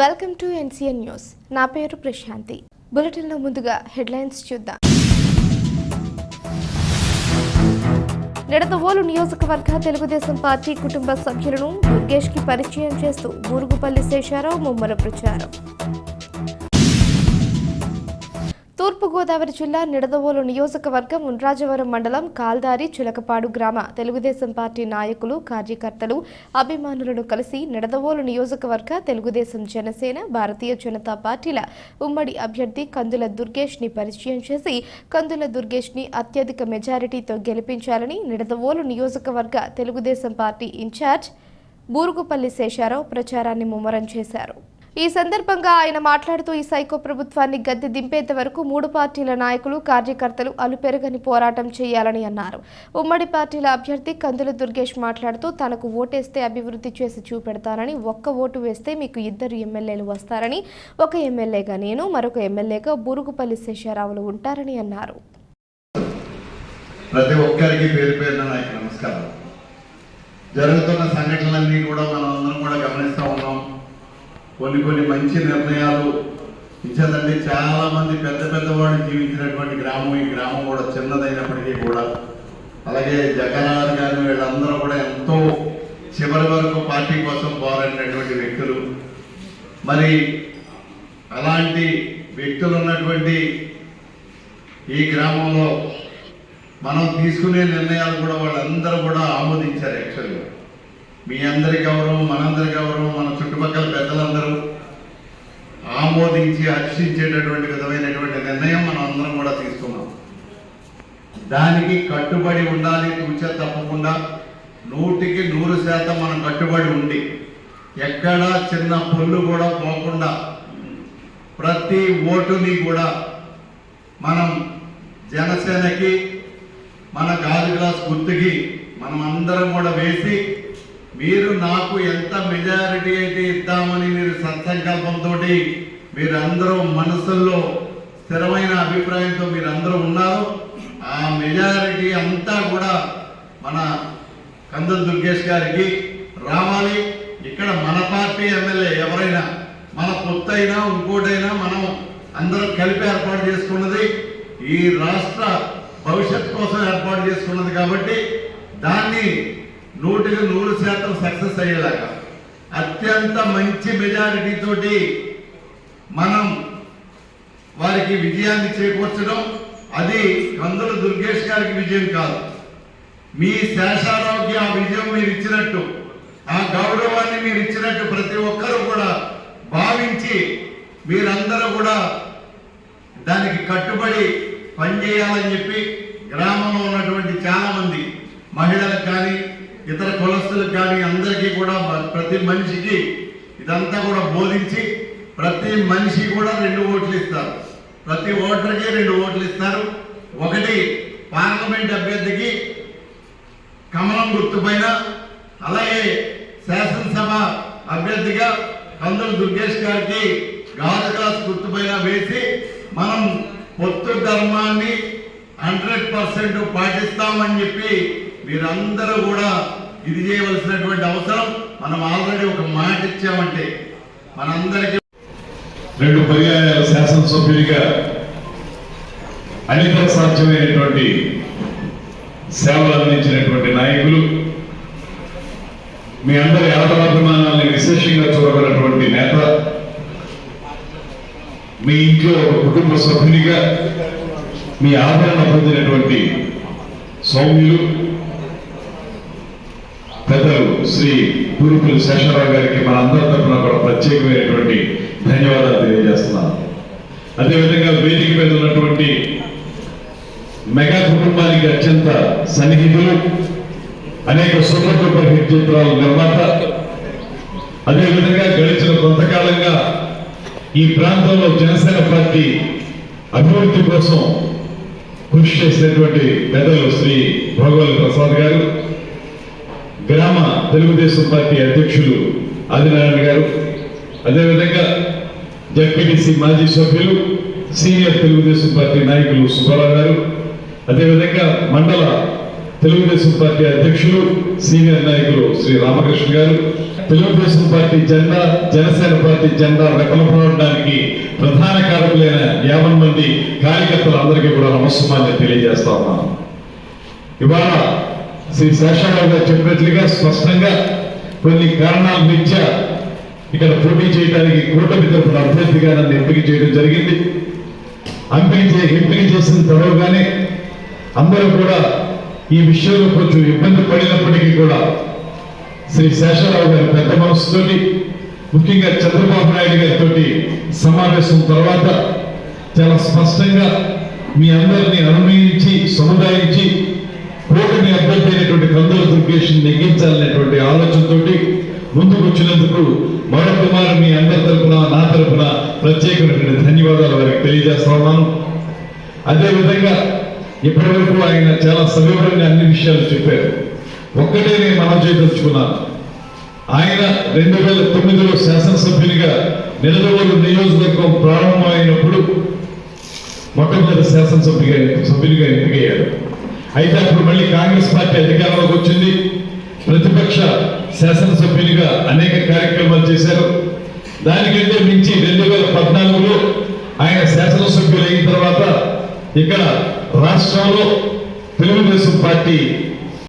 Welcome to NCN news. నా పేరు ప్రశాంతి. బులెటిన్లో ముందుగా హెడ్లైన్స్ చూద్దాం. నిడదవోలు నియోజకవర్గ తెలుగుదేశం పార్టీ కుటుంబ సభ్యులను దుర్గేష్కి పరిచయం చేస్తూ బూరుగుపల్లి శేషారావు ముమ్మర ప్రచారం. తూర్పుగోదావరి జిల్లా నిడదవోలు నియోజకవర్గం ఉండ్రాజవరం మండలం కాల్దారి చిలకపాడు గ్రామ. తెలుగుదేశం పార్టీ నాయకులు కార్యకర్తలు అభిమానులను కలిసి నిడదవోలు నియోజకవర్గ తెలుగుదేశం జనసేన భారతీయ జనతా పార్టీల ఉమ్మడి అభ్యర్థి కందుల దుర్గేష్ని పరిచయం చేసి కందుల దుర్గేష్ని అత్యధిక మెజారిటీతో గెలిపించాలని నిడదవోలు నియోజకవర్గ తెలుగుదేశం పార్టీ ఇన్ఛార్జ్ బూరుగుపల్లి శేషారావు ప్రచారాన్ని ముమ్మరం చేశారు. ఈ సందర్భంగా ఆయన మాట్లాడుతూ ఈ సైకో ప్రభుత్వాన్ని గద్దె దింపేంత వరకు మూడు పార్టీల నాయకులు కార్యకర్తలు అలుపెరగని పోరాటం చేయాలని అన్నారు. ఉమ్మడి పార్టీల అభ్యర్థి కందుల దుర్గేష్ మాట్లాడుతూ తనకు ఓటేస్తే అభివృద్ధి చేసి చూపెడతానని ఒక్క ఓటు వేస్తే మీకు ఇద్దరు ఎమ్మెల్యేలు వస్తారని ఒక ఎమ్మెల్యేగా నేను మరొక ఎమ్మెల్యేగా బూరుగుపల్లి శేషారావులు ఉంటారని అన్నారు. ప్రతి ఒక్కరికి పేరు పేరున నమస్కారం. జరుగుతున్న సంఘటనలన్నీ కొన్ని కొన్ని మంచి నిర్ణయాలు ఇచ్చేదండి చాలా మంది పెద్ద పెద్దవాళ్ళు జీవించినటువంటి గ్రామం ఈ గ్రామం కూడా చిన్నదైనప్పటికీ కూడా. అలాగే జగన్నాథ్ గారు వీళ్ళందరూ కూడా ఎంతో చివరి వరకు పార్టీ కోసం పోరాడినటువంటి వ్యక్తులు. మరి అలాంటి వ్యక్తులు ఉన్నటువంటి ఈ గ్రామంలో మనం తీసుకునే నిర్ణయాలు కూడా వాళ్ళందరూ కూడా ఆమోదించారు యాక్చువల్గా. మీ అందరి గౌరవం మనందరి గౌరవం మన చుట్టుపక్కల పెద్దలందరూ ఆమోదించి హర్షించేటటువంటి విధమైనటువంటి నిర్ణయం మనం అందరం కూడా తీసుకున్నాం. దానికి కట్టుబడి ఉండాలి కూర్చో తప్పకుండా. నూటికి నూరు శాతం మనం కట్టుబడి ఉండి ఎక్కడా చిన్న పొల్లు కూడా పోకుండా ప్రతి ఓటుని కూడా మనం జనసేనకి మన గాజు గ్లాస్ గుర్తుకి మనం అందరం కూడా వేసి మీరు నాకు ఎంత మెజారిటీ అయితే ఇద్దామని మీరు సత్సంకల్పంతో మీరందరూ మనసుల్లో స్థిరమైన అభిప్రాయంతో మీరందరూ ఉన్నారు. ఆ మెజారిటీ అంతా కూడా మన కందుల దుర్గేష్ గారికి రావాలి. ఇక్కడ మన పార్టీ ఎమ్మెల్యే ఎవరైనా మన పొత్తైనా ఇంకోటైనా మనం అందరం కలిపి ఏర్పాటు చేసుకున్నది ఈ రాష్ట్ర భవిష్యత్ కోసం ఏర్పాటు చేసుకున్నది కాబట్టి దాన్ని నూటికి నూరు శాతం సక్సెస్ అయ్యేలాగా. అత్యంత మంచి మెజారిటీ తోటి మనం వారికి విజయాన్ని చేకూర్చడం అది కందుల దుర్గేష్ గారికి విజయం కాదు. మీ శేషారావుకి ఆ విజయం మీరు ఇచ్చినట్టు ఆ గౌరవాన్ని మీరు ఇచ్చినట్టు ప్రతి ఒక్కరూ కూడా భావించి మీరందరూ కూడా దానికి కట్టుబడి పనిచేయాలని చెప్పి గ్రామంలో ఉన్నటువంటి చాలామంది మహిళలకు కానీ ఇతర కులస్తులకు కానీ అందరికీ కూడా ప్రతి మనిషికి ఇదంతా కూడా బోధించి ప్రతి మనిషి కూడా రెండు ఓట్లు ఇస్తారు. ప్రతి ఓటర్కి రెండు ఓట్లు ఇస్తారు. ఒకటి పార్లమెంట్ అభ్యర్థికి కమలం గుర్తుపైన అలాగే శాసనసభ అభ్యర్థిగా కందుల దుర్గేష్ గారికి గాజు గుర్తుపైన వేసి మనం పొత్తు ధర్మాన్ని హండ్రెడ్ పర్సెంట్ పాటిస్తామని చెప్పి మీరందరూ కూడా ఇది చేయవలసినటువంటి అవసరం. మనం ఆల్రెడీ ఒక మాట ఇచ్చామంటే మనందరికీ రెండు పర్యాయాల శాసనసభ్యుడిగా అనేక సాధ్యమైనటువంటి సేవలు అందించినటువంటి నాయకులు మీ అందరి ఆదరాభిమానాన్ని విశేషంగా చూడగలటువంటి నేత మీ ఇంట్లో ఒక కుటుంబ సభ్యునిగా మీ ఆదరణ పొందినటువంటి సౌమ్యులు పెద్దలు శ్రీ గురుకుల శేషరావు గారికి మన అందరి తరఫున కూడా ప్రత్యేకమైనటువంటి ధన్యవాదాలు తెలియజేస్తున్నాను. అదేవిధంగా వేదిక మీద ఉన్నటువంటి మెగా కుటుంబానికి అత్యంత సన్నిహితులు అనేక సూపర్ డూపర్ హిట్ చిత్రాల నిర్మాత అదేవిధంగా గడిచిన కొంతకాలంగా ఈ ప్రాంతంలో జనసేన పార్టీ అభివృద్ధి కోసం కృషి చేసినటువంటి పెద్దలు శ్రీ భోగవల్లి ప్రసాద్ గారు గ్రామ తెలుగుదేశం పార్టీ అధ్యక్షులు ఆదినారాయణ గారు అదేవిధంగా జడ్పీటీసీ మాజీ సభ్యులు సీనియర్ తెలుగుదేశం పార్టీ నాయకులు సుబ్బారావు గారు అదేవిధంగా మండల తెలుగుదేశం పార్టీ అధ్యక్షులు సీనియర్ నాయకులు శ్రీ రామకృష్ణ గారు తెలుగుదేశం పార్టీ జెండా జనసేన పార్టీ జెండా రెపలపడడానికి ప్రధాన కారకులైన యాభై మంది కార్యకర్తలందరికీ కూడా నమస్సుమాన్ని తెలియజేస్తా ఉన్నాను ఇవాళ శ్రీ శేషారావు గారు చెప్పినట్లుగా స్పష్టంగా కొన్ని కారణాల రీత్యా ఇక్కడ పోటీ చేయడానికి కూటమి తరఫున అభ్యర్థిగా నన్ను ఎంపిక చేయడం జరిగింది. ఎంపిక చే ఎంపిక చేసిన తర్వాతగానే అందరూ కూడా ఈ విషయంలో కొంచెం ఇబ్బంది పడినప్పటికీ కూడా శ్రీ శేషారావు గారి పెద్ద మనసుతోటి ముఖ్యంగా చంద్రబాబు నాయుడు గారితో సమావేశం తర్వాత చాలా స్పష్టంగా మీ అందరినీ అనుమతించి సముదాయించి కూటమి అభ్యర్థి దుర్గేషన్ నెగ్గించాలనేటువంటి ఆలోచనతోటి ముందుకు వచ్చినందుకు మరొకమారు మీ అందరి తరఫున నా తరపున ప్రత్యేకమైనటువంటి ధన్యవాదాలు వారికి తెలియజేస్తా ఉన్నాను. అదేవిధంగా ఇప్పటివరకు ఆయన చాలా సవివరంగా అన్ని విషయాలు చెప్పారు. ఒక్కటే నేను మనం చేయదలుచుకున్నాను ఆయన రెండు వేల తొమ్మిదిలో శాసనసభ్యునిగా నిడదవోలు నియోజకవర్గం ప్రారంభమైనప్పుడు మొట్టమొదటి శాసనసభ్యుగా సభ్యునిగా ఎన్నికయ్యాడు అయితే అప్పుడు మళ్ళీ కాంగ్రెస్ పార్టీ అధికారంలోకి వచ్చింది. ప్రతిపక్ష శాసనసభ్యునిగా అనేక కార్యక్రమాలు చేశారు. దానికంటే మించి రెండు వేల పద్నాలుగులో ఆయన శాసనసభ్యులు అయిన తర్వాత ఇక్కడ రాష్ట్రంలో తెలుగుదేశం పార్టీ